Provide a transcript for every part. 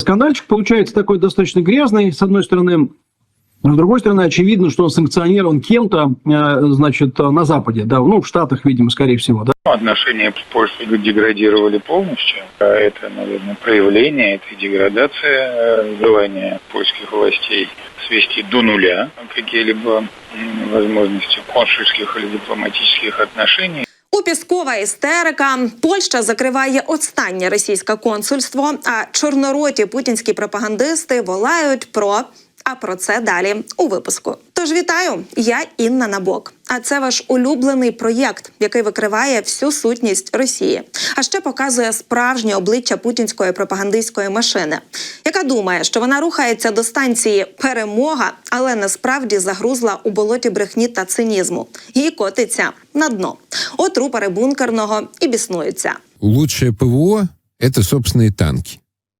Скандальчик получается такой достаточно грязный, с одной стороны. С другой стороны, очевидно, что он санкционирован кем-то, э, значит, на Западе, да, ну, в Штатах, видимо, скорее всего, да. Отношения с Польшей деградировали полностью. А Это, наверное, проявление этой деградации, э, желания польских властей свести до нуля какие-либо возможности консульских или дипломатических отношений. Піскова істерика. Польща закриває останнє російське консульство, а чорнороті путінські пропагандисти волають про. А про це далі у випуску. Тож вітаю, я Інна Набок. А це ваш улюблений проєкт, який викриває всю сутність Росії, а ще показує справжнє обличчя путінської пропагандистської машини, яка думає, що вона рухається до станції перемога, але насправді загрузла у болоті брехні та цинізму і котиться на дно. От рупори бункерного і біснуються. лучшее ПВО — это собственные танки.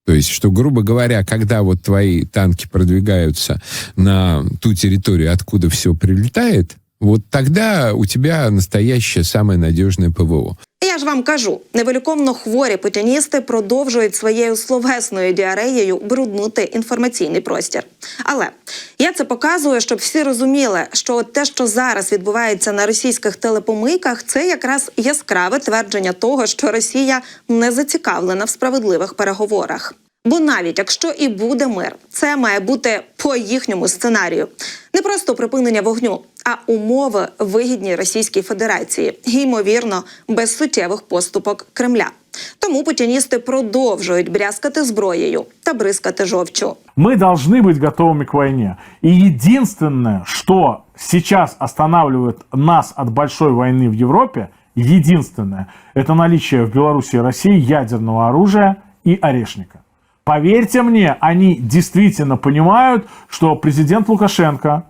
То есть, что, грубо говоря, когда вот твои танки продвигаются на ту территорию, откуда все прилетает, вот тогда у тебя настоящее самое надежное ПВО. Я ж вам кажу, невеликовно хворі путіністи продовжують своєю словесною діареєю бруднути інформаційний простір. Але я це показую, щоб всі розуміли, що те, що зараз відбувається на російських телепомийках, це якраз яскраве твердження того, що Росія не зацікавлена в справедливих переговорах. Бо навіть якщо і буде мир, це має бути по їхньому сценарію. Не просто припинення вогню, а умови вигідні Російській Федерації, і, ймовірно, без суттєвих поступок Кремля. Тому путіністи продовжують брязкати зброєю та бризкати жовчу. Мы должны быть готовыми к войне. И единственное, что сейчас останавливает нас от большой войны в Европе, единственное, это наличие в Беларуси и России ядерного оружия и орешника. Поверьте мне, они действительно понимают, что президент Лукашенко,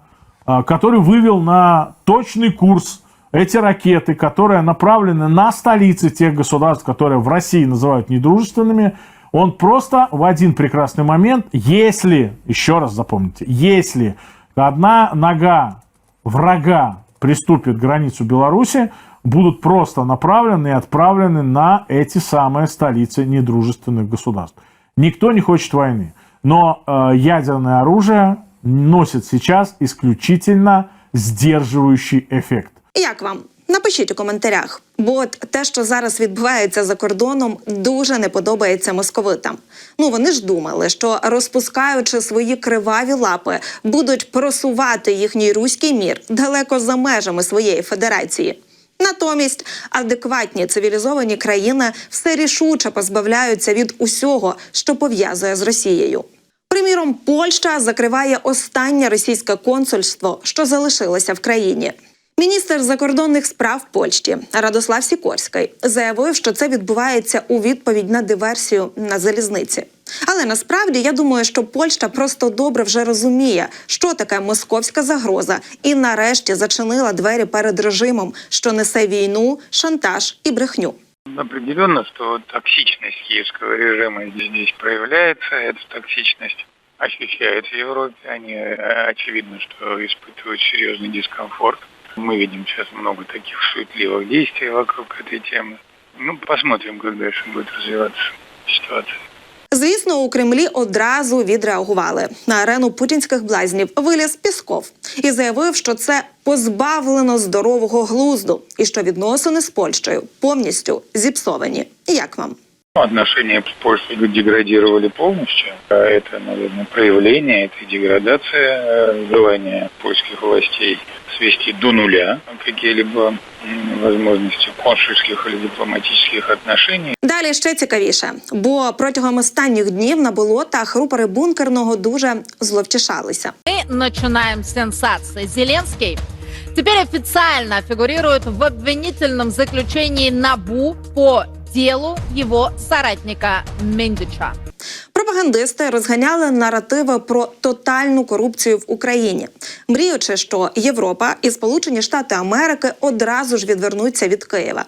а, который вывел на точный курс эти ракеты, которые направлены на столицы тех государств, которые в России называют недружественными, он просто в один прекрасный момент, если, еще раз запомните, если одна нога врага приступит к границу Беларуси, будут просто направлены и отправлены на эти самые столицы недружественных государств. Никто не хочет войны. Но э, ядерное оружие носит сейчас исключительно сдерживающий эффект. Як вам? Напишіть у коментарях, бо от те, що зараз відбувається за кордоном, дуже не подобається московитам. Ну вони ж думали, що розпускаючи свої криваві лапи, будуть просувати їхній руський мір далеко за межами своєї федерації. Натомість адекватні цивілізовані країни все рішуче позбавляються від усього, що пов'язує з Росією. Приміром, Польща закриває останнє російське консульство, що залишилося в країні. Міністр закордонних справ Польщі Радослав Сікорський заявив, що це відбувається у відповідь на диверсію на залізниці. Але насправді я думаю, що Польща просто добре вже розуміє, що таке московська загроза, і нарешті зачинила двері перед режимом, що несе війну, шантаж і брехню. Определенно, что токсичность киевского режима здесь проявляется. Эта токсичность ощущают в Европе. Они э, очевидно, что испытывают серьезный дискомфорт. Мы видим сейчас много таких суетливых действий вокруг этой темы. Ну, посмотрим, как дальше будет развиваться ситуация. Звісно, у Кремлі одразу відреагували на арену путінських блазнів. Виліз Пісков і заявив, що це позбавлено здорового глузду, і що відносини з Польщею повністю зіпсовані. Як вам? Отношения с Польшей деградировали полностью. А Это, наверное, проявление этой деградации, э, желания польских властей свести до нуля какие-либо м, возможности консульских или дипломатических отношений. Далі ще цікавіше, бо протягом останніх днів на болотах рупори бункерного дуже зловтішалися. Мы начинаем с сенсации. Зеленский теперь официально фигурирует в обвинительном заключении НАБУ по делу его соратника Мендича. Пропагандисти розганяли наративи про тотальну корупцію в Україні, мріючи, що Європа і Сполучені Штати Америки одразу ж відвернуться від Києва.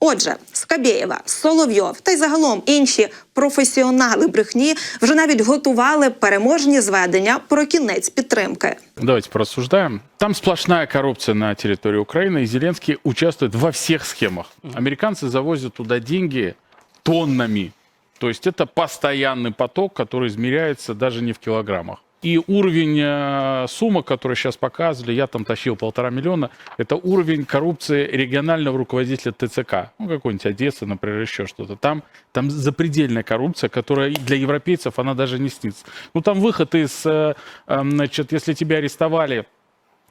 Отже, Скабєєва, Соловйов та й загалом інші професіонали брехні вже навіть готували переможні зведення про кінець підтримки. Давайте порассуждаем. Там сплошная коррупция на территории Украины, и Зеленский участвует во всех схемах. Американцы завозят туда деньги тоннами. То есть это постоянный поток, который измеряется даже не в килограммах. И уровень э, суммы, который сейчас показывали, я там тащил полтора миллиона, это уровень коррупции регионального руководителя ТЦК. Ну, какой-нибудь Одессы, например, еще что-то. Там, там запредельная коррупция, которая для европейцев, она даже не снится. Ну, там выход из, э, э, значит, если тебя арестовали,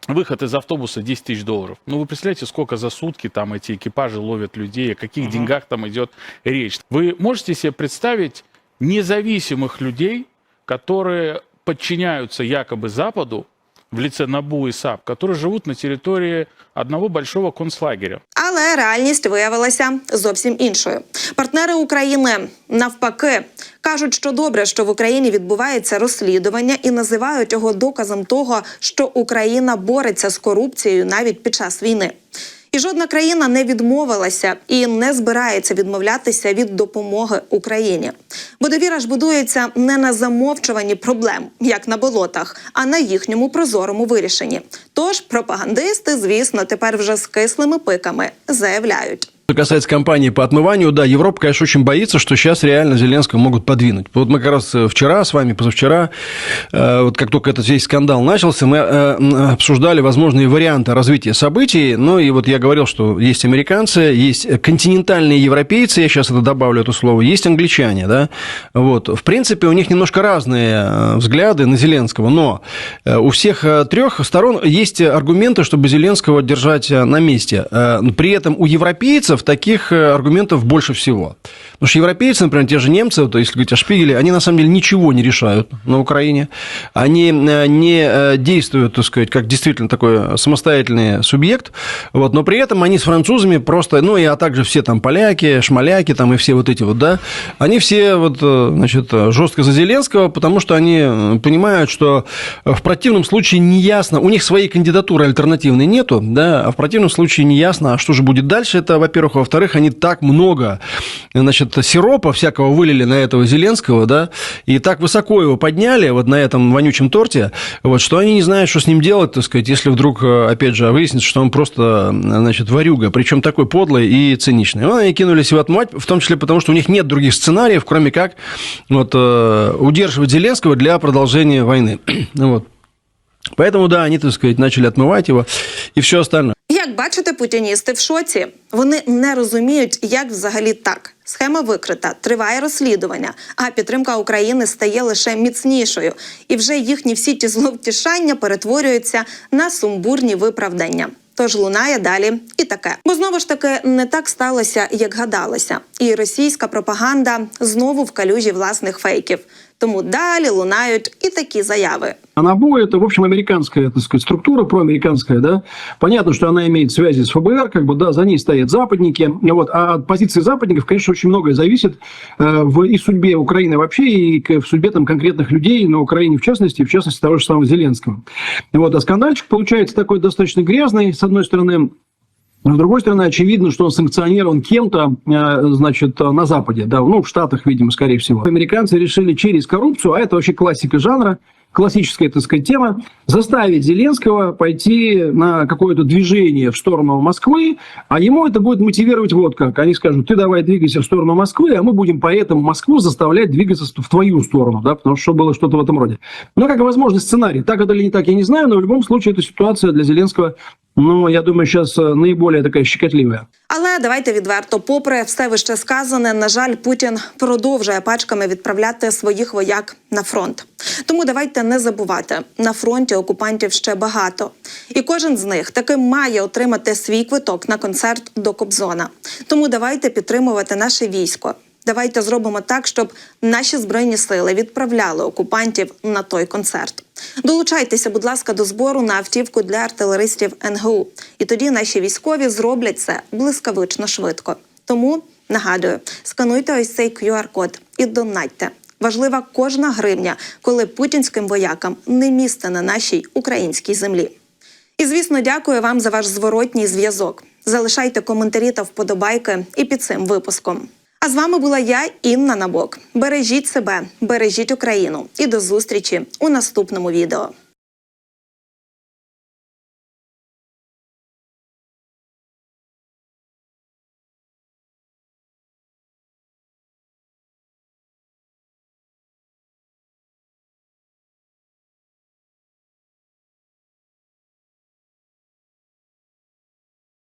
выход из автобуса 10 тысяч долларов. Ну, вы представляете, сколько за сутки там эти экипажи ловят людей, о каких деньгах там идет речь. Вы можете себе представить независимых людей, которые подчиняются якобы Западу в лице НАБУ і САП, які живуть на території одного большого концлагеря. Але реальність виявилася зовсім іншою. Партнери України навпаки кажуть, що добре, що в Україні відбувається розслідування, і називають його доказом того, що Україна бореться з корупцією навіть під час війни. І жодна країна не відмовилася і не збирається відмовлятися від допомоги Україні. Бо довіра ж будується не на замовчуванні проблем, як на болотах, а на їхньому прозорому вирішенні. Тож пропагандисти, звісно, тепер вже з кислими пиками заявляють. Что касается кампании по отмыванию, да, Европа, конечно, очень боится, что сейчас реально Зеленского могут подвинуть. Вот мы как раз э, вчера с вами, позавчера, э, вот как только этот весь скандал начался, мы э, обсуждали возможные варианты развития событий. Ну и вот я говорил, что есть американцы, есть континентальные европейцы, я сейчас это добавлю, это слово, есть англичане, да. Вот. В принципе, у них немножко разные взгляды на Зеленского, но у всех трех сторон есть аргументы, чтобы Зеленского держать на месте. При этом у европейцев таких э, аргументов больше всего. Потому что европейцы, например, те же немцы, то если говорить о Шпигеле, они на самом деле ничего не решают на Украине. Они э, не э, действуют, так сказать, как действительно такой самостоятельный субъект. Вот, но при этом они с французами просто, ну и а также все там поляки, шмаляки там и все вот эти вот, да, они все вот, значит, жестко за Зеленского, потому что они понимают, что в противном случае не ясно, у них своей кандидатуры альтернативной нету, да, а в противном случае не ясно, а что же будет дальше, это, во-первых, а во-вторых, они так много, значит, сиропа всякого вылили на этого Зеленского, да, и так высоко его подняли вот на этом вонючем торте, вот, что они не знают, что с ним делать, так сказать, если вдруг, э, опять же, выяснится, что он просто, значит, варюга, причем такой подлый и циничный. Ну, они кинулись его отмывать, в том числе потому, что у них нет других сценариев, кроме как вот, э, удерживать Зеленского для продолжения войны. вот. Поэтому, да, они, так сказать, начали отмывать его и все остальное. Бачите, путіністи в шоці. Вони не розуміють, як взагалі так. Схема викрита, триває розслідування, а підтримка України стає лише міцнішою, і вже їхні всі ті зловтішання перетворюються на сумбурні виправдання. Тож лунає далі і таке. Бо знову ж таки не так сталося, як гадалося. І російська пропаганда знову в калюжі власних фейків. Тому далі лунають і такі заяви. А НАБУ – это, в общем, американская, так сказать, структура, проамериканская, да. Понятно, что она имеет связи с ФБР, как бы, да, за ней стоят западники. Вот. А от позиции западников, конечно, очень многое зависит э, в и судьбе Украины вообще, и к- в судьбе там конкретных людей на Украине в частности, и в частности того же самого Зеленского. Вот. А скандальчик получается такой достаточно грязный, с одной стороны, но, с другой стороны, очевидно, что он санкционирован кем-то, э, значит, на Западе, да, ну, в Штатах, видимо, скорее всего. Американцы решили через коррупцию, а это вообще классика жанра, классическая, так сказать, тема, заставить Зеленского пойти на какое-то движение в сторону Москвы, а ему это будет мотивировать вот как. Они скажут, ты давай двигайся в сторону Москвы, а мы будем поэтому Москву заставлять двигаться в твою сторону, да, потому что было что-то в этом роде. Ну, как возможный сценарий. Так это или не так, я не знаю, но в любом случае эта ситуация для Зеленского, ну, я думаю, сейчас э, наиболее такая щекотливая. Але давайте відверто, попри все вище сказане, на жаль, Путін продовжує пачками відправляти своїх вояк на фронт. Тому давайте не забувати, на фронті окупантів ще багато, і кожен з них таки має отримати свій квиток на концерт до Кобзона. Тому давайте підтримувати наше військо. Давайте зробимо так, щоб наші збройні сили відправляли окупантів на той концерт. Долучайтеся, будь ласка, до збору на автівку для артилеристів НГУ. І тоді наші військові зроблять це блискавично швидко. Тому нагадую, скануйте ось цей QR-код і донатьте. Важлива кожна гривня, коли путінським воякам не місце на нашій українській землі. І звісно, дякую вам за ваш зворотній зв'язок. Залишайте коментарі та вподобайки і під цим випуском. З вами була я, Інна Набок. Бережіть себе, бережіть Україну і до зустрічі у наступному відео.